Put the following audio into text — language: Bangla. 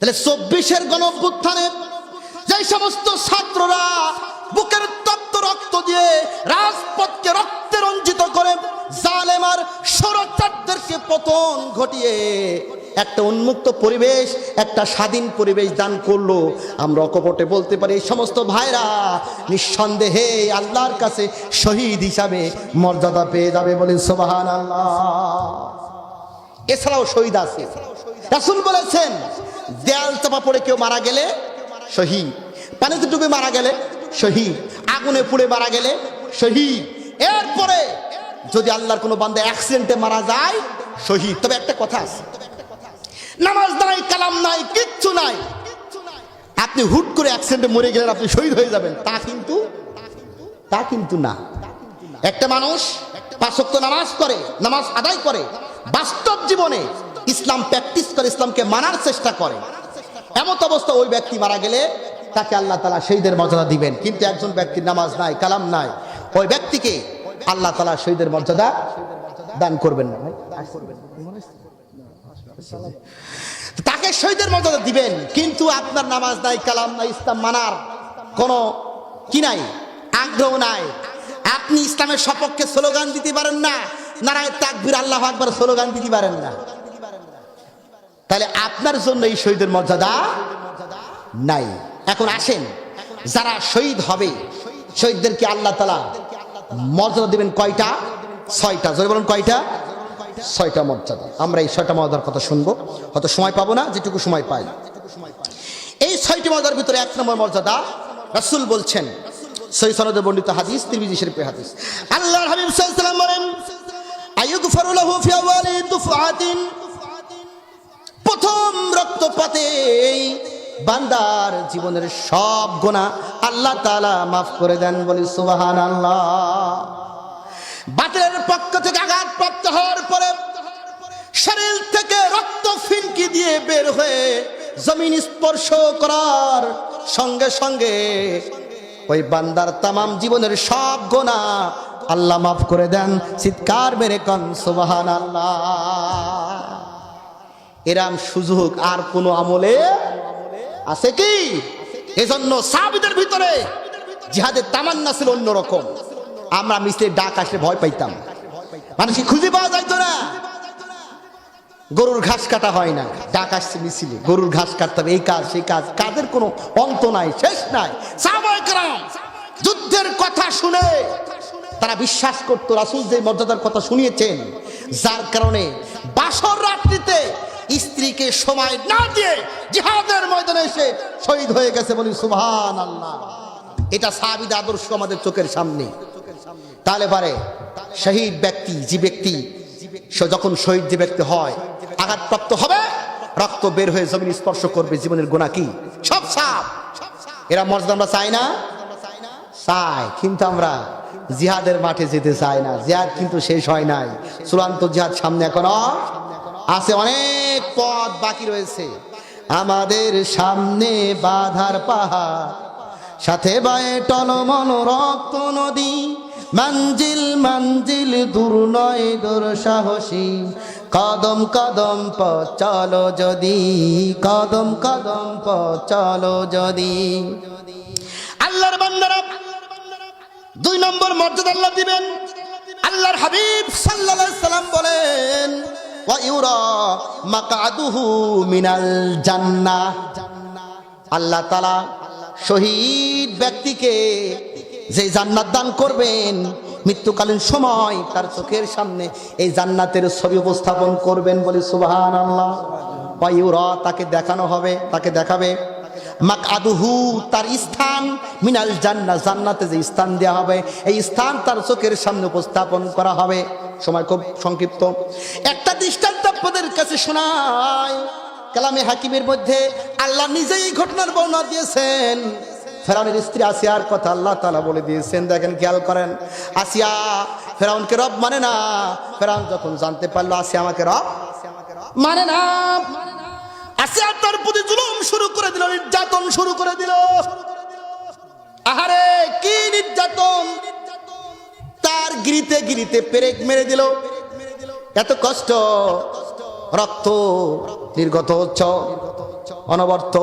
তাহলে চব্বিশের গণ অভ্যুত্থানে যে সমস্ত ছাত্ররা বুকের তপ্ত রক্ত দিয়ে রাজপথকে রক্তে রঞ্জিত করে জালেমার স্বরাচারদেরকে পতন ঘটিয়ে একটা উন্মুক্ত পরিবেশ, একটা স্বাধীন পরিবেশ দান করল। আমরা অকপটে বলতে পারি, এই সমস্ত ভাইরা নিঃসন্দেহে আল্লাহর কাছে শহীদ হিসাবে মর্যাদা পেয়ে যাবে বলে সোবাহান আল্লাহ এছাড়াও শহীদ আছে। রাসুল বলেছেন, দেয়াল চাপা পড়ে কেউ মারা গেলে শহীদ। পানিতে ডুবে মারা গেলে শহীদ। আগুনে পুড়ে মারা গেলে শহীদ। এরপরে যদি আল্লাহর কোনো বান্দা অ্যাক্সিডেন্টে মারা যায়, শহীদ। তবে একটা কথা আছে। নামাজ নাই, কালাম নাই, কিচ্ছু নাই। আপনি হুট করে অ্যাক্সিডেন্টে মরে গেলেন, আপনি শহীদ হয়ে যাবেন। তা কিন্তু তা কিন্তু না। একটা মানুষ পাঁচক্ত নামাজ করে, নামাজ আদায় করে বাস্তব জীবনে ইসলাম প্র্যাকটিস করে ইসলামকে মানার চেষ্টা করে। এমত অবস্থা ওই ব্যক্তি মারা গেলে তাকে আল্লাহ তালা শহীদের মর্যাদা দিবেন। কিন্তু একজন ব্যক্তির নামাজ নাই, কালাম নাই। ওই ব্যক্তিকে আল্লাহ তালা শহীদের মর্যাদা দান করবেন না। তাকে শহীদের মর্যাদা দিবেন, কিন্তু আপনার নামাজ নাই, কালাম নাই, ইসলাম মানার কোনো কি নাই? আগ্রহ নাই। আপনি ইসলামের সপক্ষে স্লোগান দিতে পারেন না। নারায় তাকবির আল্লাহ আকবার স্লোগান দিতে পারেন না। তাহলে আপনার জন্য এই শহীদের মর্যাদা নাই। এখন আসেন, যারা শহীদ হবে, শহীদদেরকে আল্লাহ তালা মর্যাদা দিবেন কয়টা? ছয়টা। জোরে বলুন কয়টা? ছয়টা মর্যাদা। আমরা এই ছয়টা মর্যাদার কথা শুনব। হয়তো সময় পাবো না, যেটুকু সময় পাই। এই ছয়টি মর্যাদার ভিতরে এক নম্বর মর্যাদা রাসূল বলছেন সই সনদে বর্ণিত হাদিস, তিরমিজি শরীফের হাদিস। আল্লাহর হাবিব প্রথম রক্তপাতে বান্দার জীবনের সব গোনা আল্লাহ তালা মাফ করে দেন, বলি সুবহানাল্লাহ। বাতিলের পক্ষ থেকে আঘাত প্রাপ্ত হওয়ার পরে শরীর থেকে রক্ত ফিনকি দিয়ে বের হয়ে জমিন স্পর্শ করার সঙ্গে সঙ্গে ওই বান্দার তামাম জীবনের সব গোনা আল্লাহ মাফ করে দেন, চিৎকার মেরে কন সুবাহান আল্লাহ এরাম সুযোগ আর কোনো আমলে আছে কি? এজন্য সাহাবিদের ভিতরে জিহাদের তামান্না ছিল অন্যরকম। আমরা মিস্ত্রির ডাক আসলে ভয় পাইতাম। মানুষকে খুঁজে পাওয়া যাইতো না? গরুর ঘাস কাটা হয় না। ডাক আসছে মিছিলে, গরুর ঘাস কাটতে হবে। এই কাজ, সেই কাজ। কাজের কোনো অন্ত নাই, শেষ নাই। যুদ্ধের কথা শুনে তারা বিশ্বাস করতো, রাসূল যে মর্যাদার কথা শুনিয়েছেন, যার কারণে বাসর রাত্রিতে স্ত্রীকে সময় না দিয়ে জিহাদের ময়দানে এসে শহীদ হয়ে গেছে বলি সুবহান আল্লাহ এটা সাহাবিদ আদর্শ আমাদের চোখের সামনে। তাহলে পারে, শহীদ ব্যক্তি, যে ব্যক্তি যখন শহীদ যে ব্যক্তি হয়, আঘাতপ্রাপ্ত হবে, রক্ত বের হয়ে জমিন স্পর্শ করবে, জীবনের গুণা কি? সব সাপ। এরা মর্যাদা আমরা চাই না? চাই। কিন্তু আমরা জিহাদের মাঠে যেতে চাই না। জিহাদ কিন্তু শেষ হয় নাই। চূড়ান্ত জিহাদ সামনে এখনও আছে, অনেক পথ বাকি রয়েছে। আমাদের সামনে বাধার পাহাড়, সাথে বায়ে টলমল রক্ত নদী মঞ্জিল মঞ্জিল দূর নয় দূর সাহসী। কদম কদম প চলো যদি, কদম কদম প চলো যদি। আল্লাহর বান্দারা দুই নম্বর মর্যাদা আল্লাহ দিবেন। আল্লাহর হাবিব সাল্লাল্লাহু সাল্লাম বলেন, ওয়া ইউরা মাকাদুহু মিনাল জান্নাহ। আল্লাহ তাআলা শহীদ ব্যক্তিকে যে জান্নাত দান করবেন, মৃত্যুকালীন সময় তার চোখের সামনে এই জান্নাতের ছবি উপস্থাপন করবেন বলে সুবাহান আল্লাহ পাইউরা তাকে দেখানো হবে, তাকে দেখাবে। মাক আদুহু তার স্থান মিনাল জান্না, জান্নাতে যে স্থান দেওয়া হবে, এই স্থান তার চোখের সামনে উপস্থাপন করা হবে। সময় খুব সংক্ষিপ্ত। একটা দৃষ্টান্ত আপনাদের কাছে শোনায় কালামে হাকিমের মধ্যে আল্লাহ নিজেই ঘটনার বর্ণনা দিয়েছেন। ফেরাউনের স্ত্রী আসিয়ার কথা আল্লাহ তালা বলে দিয়েছেন। দেখেন, খেয়াল করেন। আসিয়া ফেরাউনকে রব মানে না। ফেরাউন যখন জানতে পারল, আসিয়া আমাকে রব মানে না। আসিয়া তার প্রতি জুলুম শুরু করে দিল, নির্যাতন শুরু করে দিল। আহারে, কি নির্যাতন? তার গিরিতে গিরিতে পেরেক মেরে দিল। এত কষ্ট, রক্ত, নির্গত হচ্ছ অনবর্ত।